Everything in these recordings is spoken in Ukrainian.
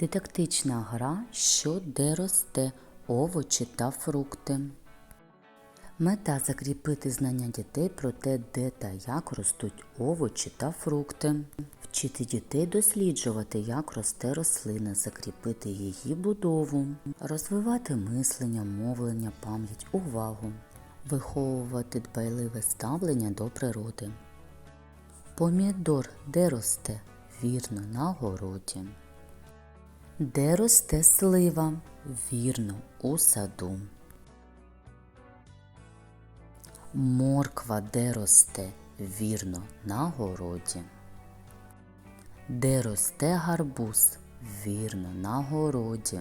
Дидактична гра, що де росте овочі та фрукти. Мета закріпити знання дітей про те, де та як ростуть овочі та фрукти. Вчити дітей досліджувати, як росте рослина, закріпити її будову, розвивати мислення, мовлення, пам'ять, увагу, виховувати дбайливе ставлення до природи. Помідор де росте? Вірно, на городі. Де росте слива? Вірно, у саду. Морква де росте? Вірно, на городі. Де росте гарбуз? Вірно, на городі.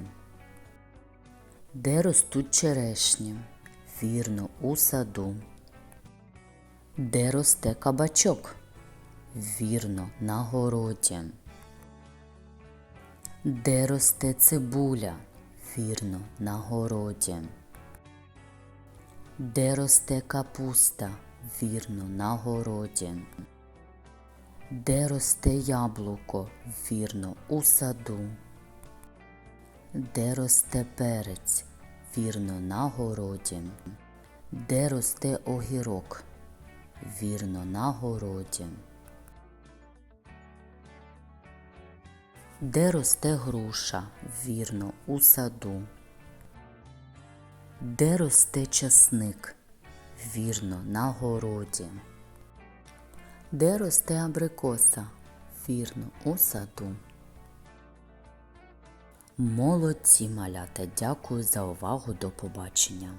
Де ростуть черешні? Вірно, у саду. Де росте кабачок? Вірно, на городі. Де росте цибуля? Вірно, на городі. Де росте капуста? Вірно, на городі. Де росте яблуко? Вірно, у саду. Де росте перець? Вірно, на городі. Де росте огірок? Вірно, на городі. Де росте груша? Вірно, у саду. Де росте часник? Вірно, на городі. Де росте абрикоса? Вірно, у саду. Молодці малята, дякую за увагу. До побачення.